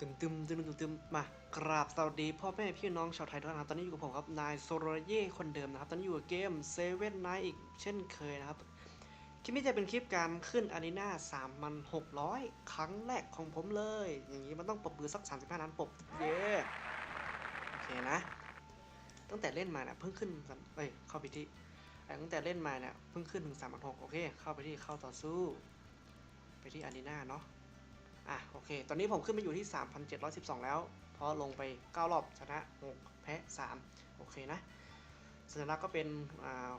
ตึมตึมตึมตึมตึมมากราบสวัสดีพ่อแม่พี่น้องชาวไทยทุกท่านครับตอนนี้อยู่กับผมครับนายโซโรเย่คนเดิมนะครับ ตอนนี้อยู่กับเกมเซเว่นไนอีกเช่นเคยนะครับ คลิปนี้จะเป็นคลิปการขึ้นอารีนา3มัน600ครั้งแรกของผมเลย อย่างนี้มันต้องปรบมือสัก35นัดปรบเย้โอเคนะ ตั้งแต่เล่นมาเนี่ยเพิ่งขึ้นเอ้ยเข้าไปที่ตั้งแต่เล่นมาเนี่ยเพิ่งขึ้นถึง3มัน6โอเค เข้าไปที่เข้าต่อสู้ ไปที่อารีนาเนาะ อะโอเค ตอนนี้ผมขึ้นมาอยู่ที่ 3,712 แล้ว เพราะลงไป 9 รอบชนะ 6 แพ้ 3 โอเคนะ สัญลักษณ์ก็เป็น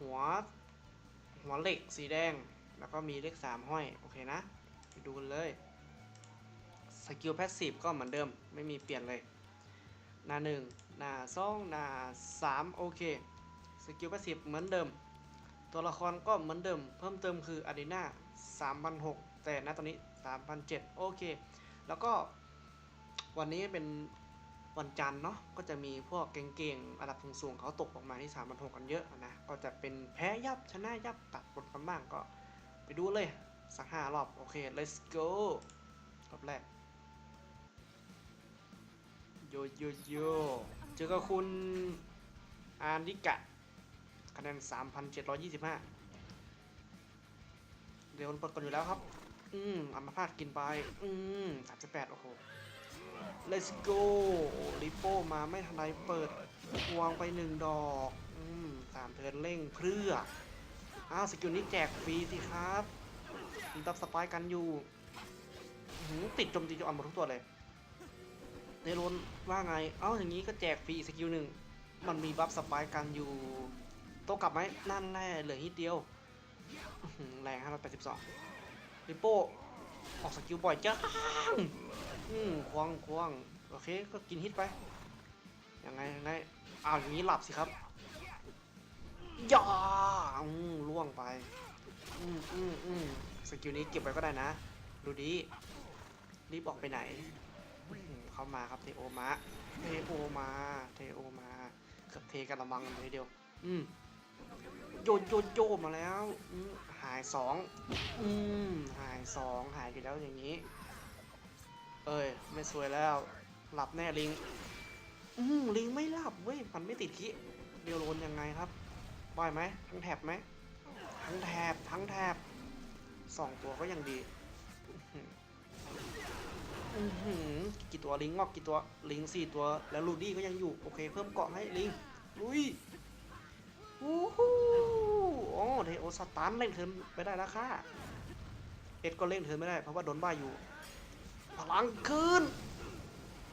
หัวหัวเหล็กสีแดง แล้วก็มีเลข 3 ห้อย โอเคนะไปดูกันเลย สกิลแพสซีฟก็เหมือนเดิม ไม่มีเปลี่ยนเลย หน้า 1 หน้า 2 หน้า 3 โอเค สกิลแพสซีฟเหมือนเดิม ตัวละครก็เหมือนเดิม เพิ่มเติมคืออารีนา3,600แต่ณตอนนี้ 3,700โอเค แล้วก็วันนี้เป็นวันจันทร์เนาะก็จะมีพวกเก่งๆอันดับสูงๆเขาตกออกมาที่3,600กันเยอะนะ ก็จะเป็นแพ้ยับชนะยับตัดบทกันบ้างก็ไปดูเลย สักห้ารอบ โอเค let's go รอบแรก โยโยโยเจอกับคุณอาริกะ คะแนน 3,725 เดี๋ยวมันเปิดก่อนอยู่แล้วครับ อืมอัมาพาดกินไป อืม38โอ้โห let's go ริโป้มาไม่ทันไรเปิดวางไปหนึ่งดอก อืมสามเทินเร่งเพื่อ อ้าวสกิลนี้แจกฟรีสิครับมีตับสปายกันอยู่หืติดโจมตีจนอ่อนหมดทุกตัวเลยเนโรนว่าไง เอ้าอย่างนี้ก็แจกฟรีสกิลหนึ่ง มันมีบัฟสปายกันอยู่ โตกลับไหมนั่นแหละเหลือนิดเดียวอื้อหือแรง ลิโป้ออกสกิลบ่อยจังอืมควงควงโอเคก็กินฮิตไปยังไงยังไงอ้าวอย่างนี้หลับสิครับย่าอืมล่วงไปอืมอืมอืมสกิลนี้เก็บไว้ก็ได้นะ ดูดีรีบออกไปไหนเข้ามาครับเทโอมาเทโอมาเทโอมาเกือบเทกระมังเลยเดียว อืม โยนโยนโยนมาแล้วหายสองอืมหายสองหายไปแล้วอย่างนี้ เอ้ยไม่สวยแล้ว หลับแน่ลิง อืมลิงไม่หลับเว้ยมันไม่ติดขี้เดียวโลนยังไงครับปล่อยไหมทั้งแถบไหมทั้งแถบทั้งแถบสองตัวก็ยังดีอื้อหืออื้อหือกี่ตัวลิงงอกกี่ตัวลิงสี่ตัวแล้วลูดี้ก็ยังอยู่ โอเค เพิ่มเกาะให้ลิงลุย วู้ฮู้โอ้เทโอสตันเล่นเทิร์นไปได้แล้วค่ะเอ็ดก็เล่นเทิร์นไม่ได้เพราะว่าโดนบ้าอยู่ พลังขึ้น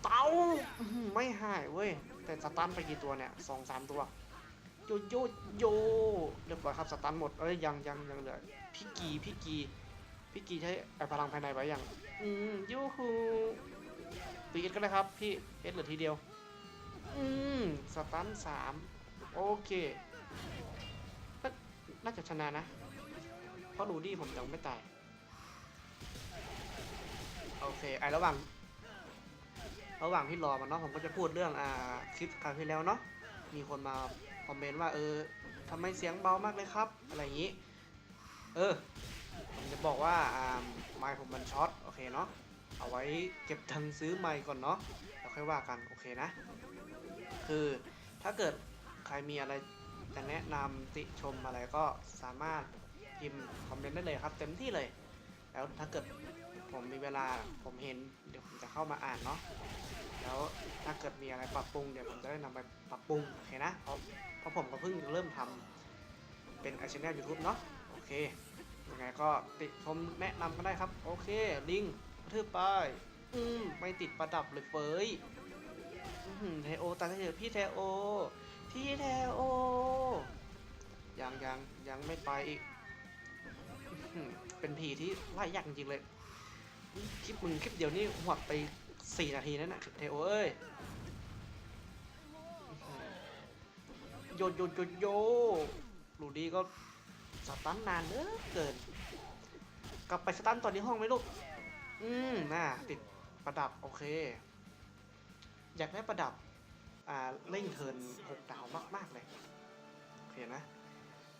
เตาอื้อหือไม่หายเว้ย แต่สตันไปกี่ตัวเนี่ยสองสามตัว โยโยโยเรียบร้อยครับสตันหมดเอ้ยยังยังยังเหลือพี่กีพี่กีพี่กีใช้พลังภายในไว้ยังอืมยูฮูตีเอ็ดก็ได้ครับพี่เอ็ดเหลือทีเดียว อืมสตันสามโอเค น่าน่าจะชนะนะ เพราะดูดี้ผมยังไม่ตาย โอเคไอระหว่าง ระหว่างที่รอมันเนาะผมก็จะพูดเรื่องอ่าคลิปคราวที่แล้วเนาะ มีคนมาคอมเมนต์ว่าเออทำไมเสียงเบามากเลยครับ อะไรอย่างนี้ เออ ผมจะบอกว่าอ่าไมค์ผมมันช็อตโอเคเนาะเอาไว้เก็บทังซื้อไมค์ก่อนเนาะแล้วค่อยว่ากัน โอเคนะ คือถ้าเกิดใครมีอะไร จะแนะนำติชมอะไรก็สามารถพิมพ์คอมเมนต์ได้เลยครับ เต็มที่เลย แล้วถ้าเกิดผมมีเวลาผมเห็นเดี๋ยวผมจะเข้ามาอ่านเนาะแล้วถ้าเกิดมีอะไรปรับปรุงเดี๋ยวผมจะได้นำไปปรับปรุงโอเคนะเพราะเพราะผมก็เพิ่งเริ่มทำเป็นไอชแนลยูทูบเนาะโอเคยังไงก็ติชมแนะนำกันได้ครับ โอเค ลิงทืบไปอืมไม่ติดประดับเลยเฟยอื้อหือเทโอตาเถอะพี่เทโอ พี่แทโอ ยังยังยังไม่ไปอีก เป็นผีที่ไล่ยากจริงๆเลย คลิปมึงคลิปเดียวนี่หวดไปสี่นาทีนั่นนะเทโอเอ้ย โยนโยนโยโยลูดี้ก็สตันนานเหลือเกิน กลับไปสตันตอนนี้ห้องไหมลูก อืมน่าติดประดับ โอเค อยากได้ประดับ เร่งเทินหกดาวมากๆเลย โอเคนะ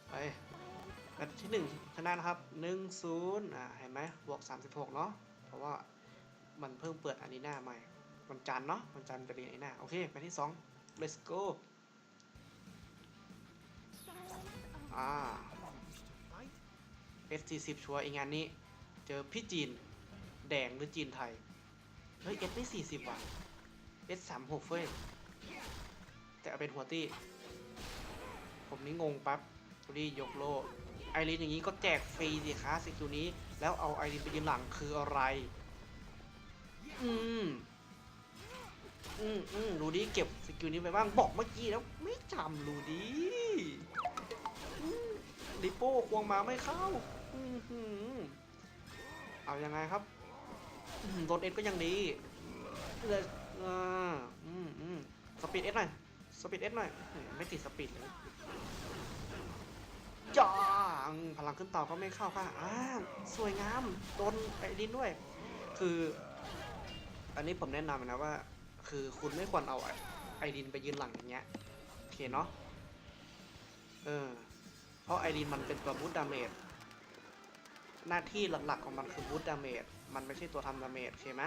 ไปแมตช์ที่หนึ่งชนะนะครับหนึ่งศูนย์อ่าเห็นไหมบวกสามสิบหกเนาะเพราะว่ามันเพิ่งเปิดอารีนาใหม่วันจันทร์เนาะวันจันทร์จะเรียนไอ้หน้าโอเค ไปที่สอง let's go อ่า S40 ชัวร์ไองานนี้ เจอพี่จีน แดงหรือจีนไทย เฮ้ย S ไม่40 ว่ะ S 36 เฟ้ย แต่เอาเป็นหัวตี้ ผมนี่งงปั๊บดูดิยกโลไอรินอย่างนี้ก็แจกฟรีสิคะสกิลนี้ แล้วเอาไอรินไปยืนหลังคืออะไร อืม อืมอืมรูดี้เก็บสกิลนี้ไปบ้าง บอกเมื่อกี้แล้วไม่จำรูดี้ลิโป้ควงมาไม่เข้า อือหือเอายังไงครับอืมโดนเอสก็ยังดีเลยอ่าอืมอืมส ปีดเอสหน่อย สปีดเอสหน่อย ไม่ติดสปีดเลยจ้าอืมพลังขึ้นต่อก็ไม่เข้าค่ะอ่าสวยงาม โดนไอ้ดินด้วย คือ อันนี้ผมแนะนำนะว่า คือคุณไม่ควรเอาไอดินไปยืนหลังอย่างเงี้ย โอเคเนาะ เออ เพราะไอดินมันเป็นตัวบูตดาเมจ หน้าที่หลักๆของมันคือบูตดาเมจ มันไม่ใช่ตัวทำดาเมจ โอเคไหม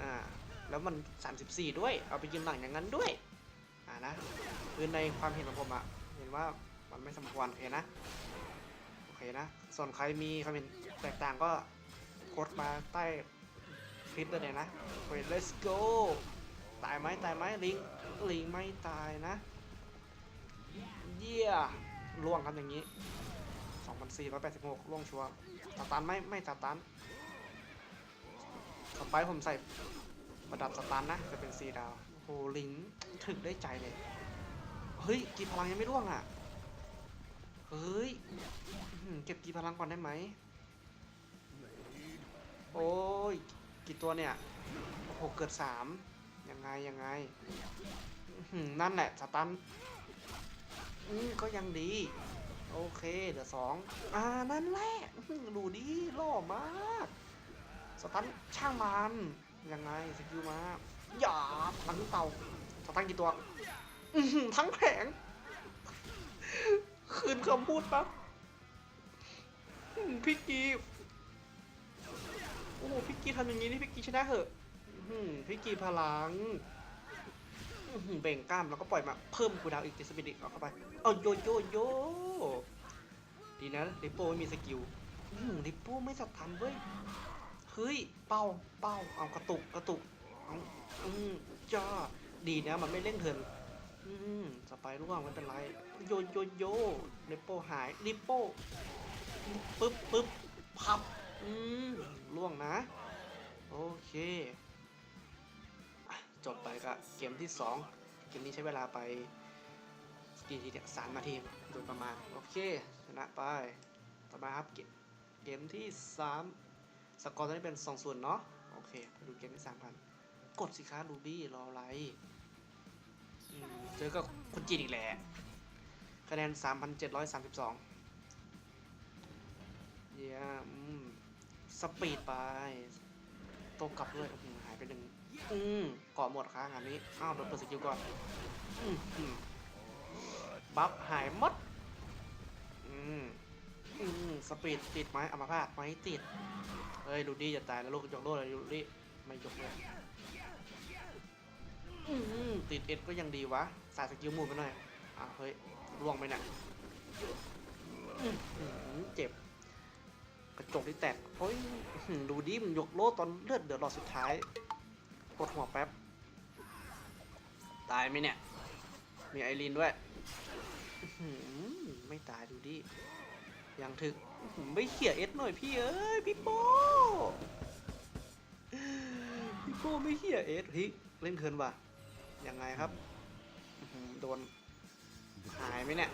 อ่า แล้วมัน 34 ด้วย เอาไปยืนหลังอย่างนั้นด้วย อ่านะ คือในความเห็นของผมอะเห็นว่ามันไม่สมควรโอเคนะ โอเคนะ ส่วนใครมีความเห็นแตกต่างก็โพสต์มาใต้คลิปได้เลยนะเฮ้ย let's go ตายไหมตายไหมลิง ลิงไม่ตายนะ เยี่ยล่วงครับอย่างนี้ 2,486ล่วงชัวร์สตันไหมไม่สตันสไปผมใส่ ระดับสตันนะจะเป็น4ดาวโอ้โหลิงถึกได้ใจเลย เฮ้ยกี่พลังยังไม่ร่วงอะ เฮ้ยเก็บกี่พลังก่อนได้ไหม โอ้ย กี่ตัวเนี่ยโอ้โหเกิดสามยังไงยังไงนั่นแหละสตันอืมก็ยังดี โอเคเหลือสองอ่านั่นแหละดูดีหล่อมาก สตันช่างมัน ยังไงสกิลมาหยาบทั้งเต่าสตันกี่ตัวทั้งแผง คืนคำพูดปั๊บพี่กีโอ้โหพี่กีทำอย่างนี้นี่พี่กีชนะเหอะพี่กีพลังเบ่งกล้ามแล้วก็ปล่อยมาเพิ่มคูดาวอีกเจสปิดิเอาเข้าไปเอาโยโยโยดีนะลิปโป้ไม่มีสกิลอื้อหือลิปโป้ไม่สับทันเว้ย เฮ้ย เป้า เป้า เอากระตุก กระตุกเอาอืมจ้า ดีนะ มันไม่เร่งเทินอืมสไปร่วงไม่เป็นไร โยโยโยลิปโป้หายลิปโป้ปึ๊บปึ๊บพับ อืมล่วงนะ โอเค จบไปก็เกมที่ 2 เกมนี้ใช้เวลาไปกี่ทีเนี่ยสามนาทีโดยประมาณ โอเค ชนะไป ต่อมาครับเกมเกมที่ 3 สกอร์ตอนนี้เป็น 2 ส่วนเนาะโอเคไปดูเกมที่3กันกดสิคะรูบี้รออะไรเจอกับคนจีนอีกแหละคะแนน 3,732 เยี่ยมอืมสปีดไปโตกลับด้วยหายไปหนึ่งอืมเกาะหมดค้างานนี้ อ้าวโดนเปิดสกิลก่อนอืมบัฟหายหมด อืม อืมสปีดติดไหมอัมาพาตไหมติด เฮ้ยดูดีจะตายแล้วลูกยกโลดเลยดูดีไม่ยกเลยอืมติดเอ็ดก็ยังดีวะสายสกิลมูฟไปหน่อยอะเฮ้ยล่วงไปเนี่ยเจ็บ กระจกที่แตกเฮ้ยดูดิมันยกโลตอนเลือดเดือดหลอดสุดท้ายกดหัวแป๊บ ตายไหมเนี่ย มีไอรีนด้วย ไม่ตายดูดิ ยังถึกไม่เขี่ยเอสหน่อยพี่เอ้ยพี่โป้พี่โป้ไม่เขี่ยเอสเฮ้ยเล่นเคินว่ะยังไงครับโดนหายไหมเนี่ย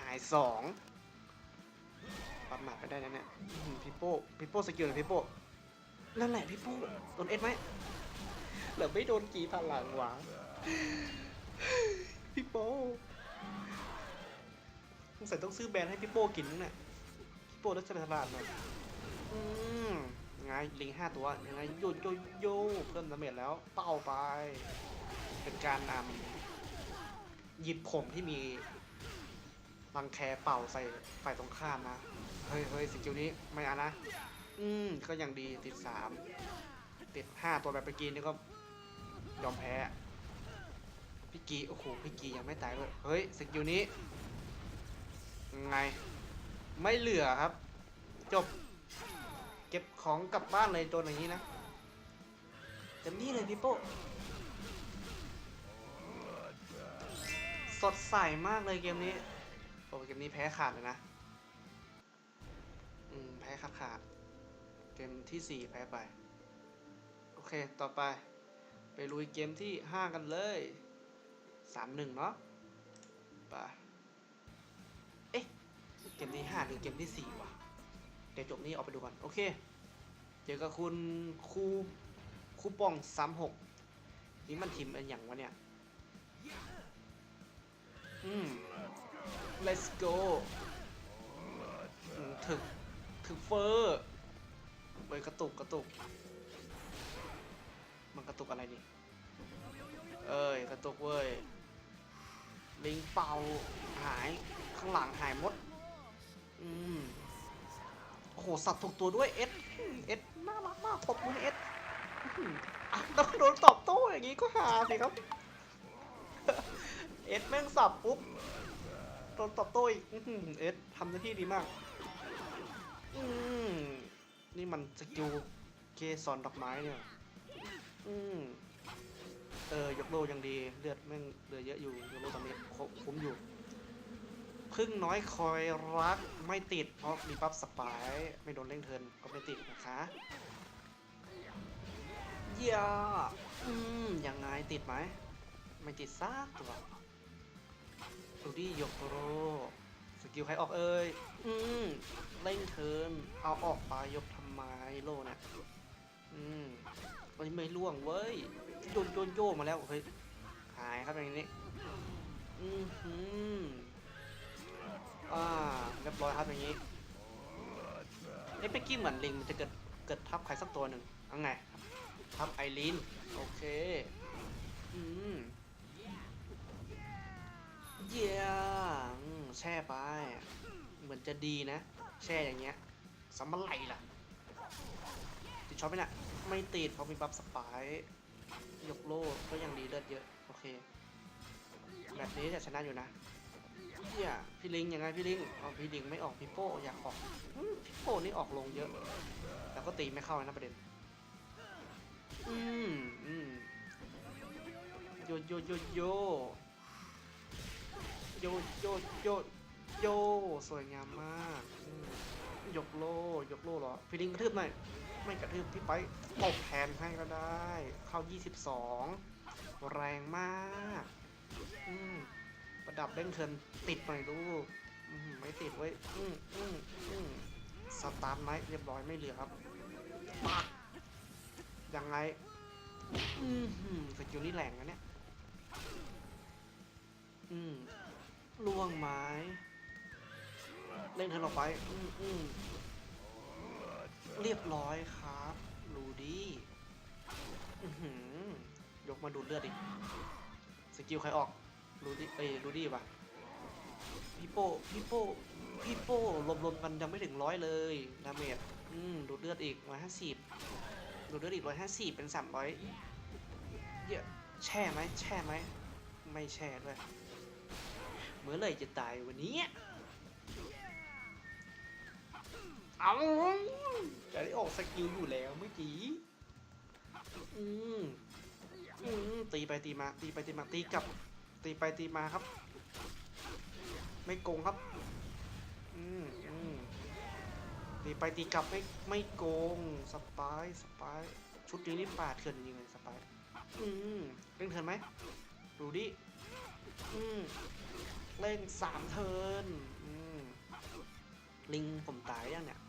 หายสองปัดหมัดไปได้นะเนี่ยพี่โป้พี่โป้สกิลเลยพี่โป้นั่นแหละพี่โป้โดนเอ็ดไหมหรือไม่โดนกี่พลังวะพี่โป้ สงสัยต้องซื้อแบรนด์ให้พี่โป้กินนั่นแหละพี่โป้ต้องฉลาดหน่อยอืมยังไงลิงห้าตัวยังไงโยโยโยเพิ่มดาเมจแล้วเป้าไป เป็นการนำหยิบผมที่มีรังแคเป่าใส่ฝ่ายตรงข้ามนะ เฮ้ยเฮ้ยสกิลนี้ไม่เอานะ อืมก็ยังดีติดสามติดห้าตัวแบบเมื่อกี้นี่ก็ยอมแพ้ พี่กีโอ้โหพี่กียังไม่ตายเลยเฮ้ยสกิลนี้ ไง ไม่เหลือครับ จบ เก็บของกลับบ้านเลยตัวอย่างนี้นะเต็มที่เลยพี่โป้สดใสมากเลยเกมนี้โอ้เกมนี้แพ้ขาดเลยนะ อืม แพ้ขาดขาด เกมที่สี่แพ้ไป โอเค ต่อไป ไปลุยเกมที่ห้ากันเลยสามหนึ่งเนาะไป กมที่ห้าหรือเกมที่สี่วะเดี๋ยวจบนี้ออกไปดูก่อน โอเค เจอกับคุณครูครูปองสามหกนี่มันทีมอันอย่างวะเนี่ย อืม let's go ถึกถึกเฟอร์เว้ยกระตุกกระตุก มันกระตุกอะไรนี่ เอ้ยกระตุกเว้ย ลิงเป่าหายข้างหลังหายหมด อืมโอ้โห สับถูกตัวด้วยเอ็ดเอ็ดน่ารักมากตบมือให้เอ็ดอะแล้วโดนตอบโต้อย่างงี้ก็หาสิครับ เอ็ดแม่งสับปุ๊บ โดนตอบโต้อีกเอ็ดทำหน้าที่ดีมาก อืม นี่มันสกิลเกสรดอกไม้เนี่ย อืมเออยกโลยังดี เลือดแม่งเหลือเยอะอยู่ยกโลตอนนี้คุ้มอยู่ พึ่งน้อยคอยรักไม่ติดเพราะมีปั๊บสปายไม่โดนเร่งเทินก็ไม่ติดนะคะเย่าอืมยังไงติดไหม ไม่ติดซากตัวดูดิยกโรสกิลใครออกเอ้ยอืมเร่งเทินเอาออกไปยกทำไมโลเนี่ยอืมวันนี้ไม่ล่วงเว้ยโยนโยนโยมาแล้วเฮ้ยหายครับอย่างนี้อือหื อ่าเรียบร้อยครับอย่างนี้เอ้เมื่อกี้เหมือนลิงมันจะเกิดเกิดทับใครสักตัวหนึ่งเอาไงทับไอรีนโอเคอืมเยี่ยมแช่ไป เหมือนจะดีนะ แช่อย่างเงี้ยสำมันไหลล่ะ ติดช็อตไหมน่ะ ไม่ติดเพราะมีบัฟสปายยกโล่ก็ยังดีเลือดเยอะ โอเค แบบนี้จะชนะอยู่นะ เฮียพี่ลิงยังไงพี่ลิงเอาพี่ลิงไม่ออกพี่โป้อยากออกพี่โป้นี่ออกลงเยอะ แต่ก็ตีไม่เข้านะประเด็น อืมอืมโยโยโยโยโยโยโยโยสวยงามมากยกโลยกโลเหรอพี่ลิงกระทืบหน่อยไม่กระทืบพี่ไปตบแทนให้ก็ได้ เข้า 22 แรงมาก อืม ประดับเด้งเทิร์นติดหน่อยลูกไม่ติดเว้อืมอืมอืมสตาร์ทไหมเรียบร้อยไม่เหลือครับปักยังไง อืมสกิลนี่แรงนะเนี่ย อืมล่วงไม้เล่นเทิร์นออกไป อืมอืมเรียบร้อยครับรูดี้ยกมาดูดเลือดอีกสกิลใครออก รูดี้เอ้ยรูดี้ป่ะพี่โป้พี่โป้พี่โป้รวมๆกันยังไม่ถึงร้อยเลยดาเมจอืมดูดเลือดอีกร้อยห้าสิบดูดเลือดอีกร้อยห้าสิบเป็นสามร้อยเยอะแช่ไหมแช่ไหมไม่แช่ด้วยเมื่อไรจะตายวันนี้เอาจะได้ออกสกิลอยู่แล้วเมื่อกี้อืมอืมตีไปตีมาตีไปตีมาตีกลับ ตีไปตีมาครับ ไม่โกงครับ อืมอืมตีไปตีกลับไม่ไม่โกงสปายสปายชุดนี้นี่ปาดเถื่อนจริงเลยสปายอืมเล่นเทินไหมดูดิอืมเล่นสามเทินอืมลิงผมตายยังเนี่ย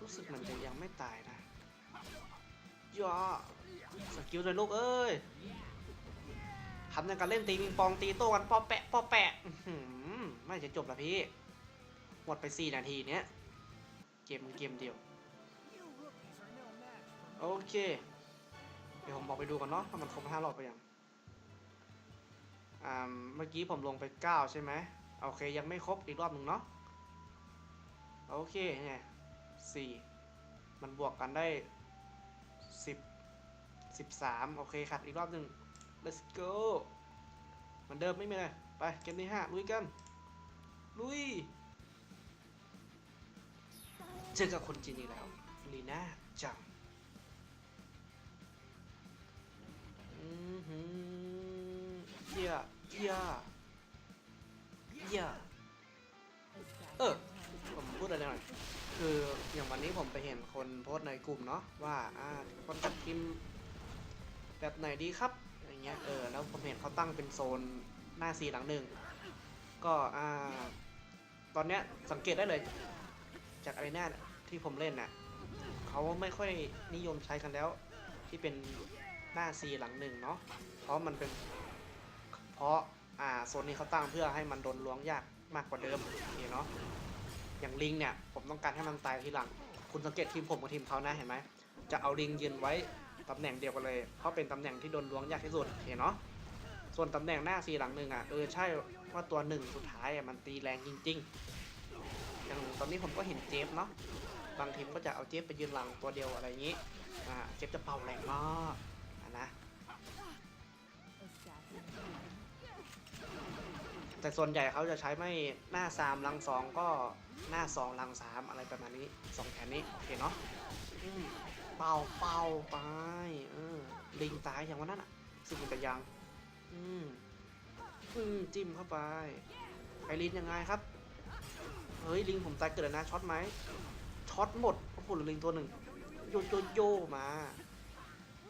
รู้สึกมันจะยังไม่ตายนะย่อสกิลเลยลูกเอ้ยำในการเล่นตีปิงปองตีโต้กันปอแปะปอแปะไม่จะจบละพี่ หมดไป 4 นาทีเนี้ย เกมเกมเดียว โอเค เดี๋ยวผมบอกไปดูกันเนาะถ้ามันครบห้ารอบไปยังอ่าเมื่อกี้ผมลงไป 9 ใช่ไหมโอเค ยังไม่ครบอีกรอบหนึ่งเนาะโอเคเนี่ยสี่มันบวกกันได้10 13โอเคขัดอีกรอบหนึ่ง let's go เหมือนเดิมไม่มีอะไรไปเกมที่5ลุยกัน ลุย เจอกับคนจีนอีกแล้วลีน่าจังอือหือเยี่ยเยี่ยเยี่ยเออผมพูดอะไรหน่อย คืออย่างวันนี้ผมไปเห็นคนโพสในกลุ่มเนาะว่าอ่าคนจัดทีมแบบไหนดีครับ อย่างเงี้ยเออแล้วผมเห็นเขาตั้งเป็นโซนหน้าสีหลังหนึ่งก็อ่าตอนเนี้ยสังเกตได้เลย จากอะไรน้าที่ผมเล่นน่ะเขาไม่ค่อยนิยมใช้กันแล้ว ที่เป็นหน้าซีหลังหนึ่งเนาะเพราะมันเป็นเพราะอ่าโซนนี้เขาตั้งเพื่อให้มันโดนล้วงยากมากกว่าเดิมโอเคเนาะอย่างลิงเนี่ยผมต้องการให้มันตายทีหลัง คุณสังเกตทีมผมกับทีมเขานะเห็นไหมจะเอาลิงยืนไว้ ตำแหน่งเดียวกันเลยเพราะเป็นตำแหน่งที่โดนล้วงยากที่สุดเห็นเนาะส่วนตำแหน่งหน้าซีหลังหนึ่งอะเออใช่ว่าตัวหนึ่งสุดท้ายอะมันตีแรงจริงๆอย่างตอนนี้ผมก็เห็นเจฟเนาะบางทีมก็จะเอาเจฟไปยืนหลังตัวเดียวอะไรอย่างนี้อ่าเจฟจะเป่าแรงมากะนะแต่ส่วนใหญ่เขาจะใช้ไม่หน้าสามลังสองก็หน้าสองลังสามอะไรประมาณนี้สองแผนนี้โอเคเนาะ เป่าเป่าไปเออลิงตายอย่างวันนั้นอะสึกมันจะยัง อืมอืมจิ้มเข้าไปไอรินยังไงครับ เฮ้ยลิงผมตายเกิดอะไรนะช็อตไหมช็อตหมดโอ้โหเหลือลิงตัวหนึ่งโยโยโยมา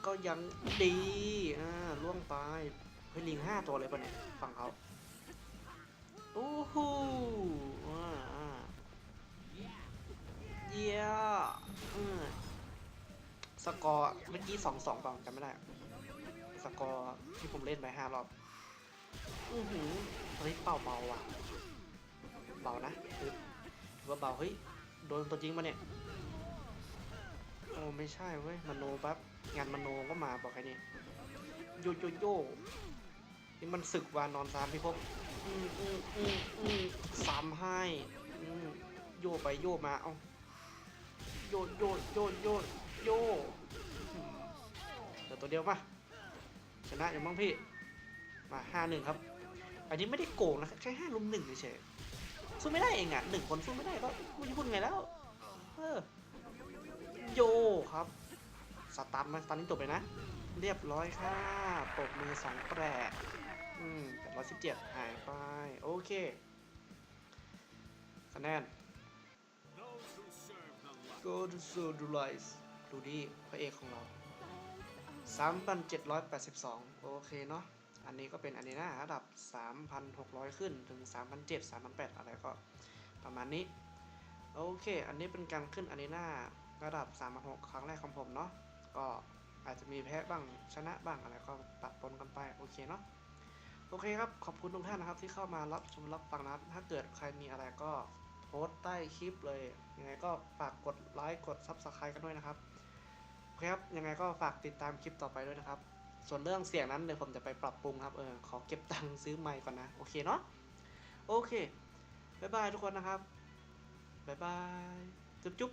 ก็ยังดีอ่าล่วงไปเฮ้ยลิงห้าตัวเลยปะเนี่ยฝั่งเขาโอ้โหว้าอ่าเยี่ยอืม สกอร์เมื่อกี้สองสองเปล่าจำไม่ได้ สกอร์ที่ผมเล่นไปห้ารอบ อือหือเฮ้ยเป่าเบาอะ เบานะคือถือว่าเบา เฮ้ย โดนตัวจริงมาเนี่ย โอ้ไม่ใช่เว้ยมโนปั๊บงานมโนก็มาบอกแค่นี้โยโยโยนี่มันศึกวานอนซามพี่พบอืมอืมอืมอืมสามให้อืมโยไปโยมา เอาโยโยโยโย โยเหลือตัวเดียวมาชนะอย่างบ้างพี่ มาห้าหนึ่งครับ อันนี้ไม่ได้โกงนะแค่ห้าลุมหนึ่งเฉยสู้ไม่ได้เองอะหนึ่งคนสู้ไม่ได้ก็ไม่รู้พูดไงแล้ว เออ โยครับ สตาร์ทมาสตาร์ทนี้จบเลยนะ เรียบร้อยค่ะปบมือสองแปรอืมแปดร้อยสิบเจ็ดหายไป โอเคคะแนน go to so do rise ดูดีพระเอกของเรา 3,782 โอเคเนาะ อันนี้ก็เป็นอันนี้นะระดับ 3,600 ขึ้นถึง 3,700 3,800 อะไรก็ประมาณนี้ โอเค อันนี้เป็นการขึ้นอันนี้หน้าระดับ 3,600 ครั้งแรกของผมเนาะ ก็อาจจะมีแพ้บ้างชนะบ้างอะไรก็ปะปนกันไป โอเคเนาะ โอเคครับ ขอบคุณทุกท่านนะครับที่เข้ามารับชมรับฟังนะครับ ถ้าเกิดใครมีอะไรก็โพสต์ใต้คลิปเลย ยังไงก็ฝากกดไลค์ กด Subscribe กันด้วยนะครับโอเค ครับยังไงก็ฝากติดตามคลิปต่อไปด้วยนะครับ ส่วนเรื่องเสียงนั้นเดี๋ยวผมจะไปปรับปรุงครับเออขอเก็บตังค์ซื้อไมค์ก่อนนะ โอเคเนาะโอเคบายบายทุกคนนะครับบายบายจุ๊บจุ๊บ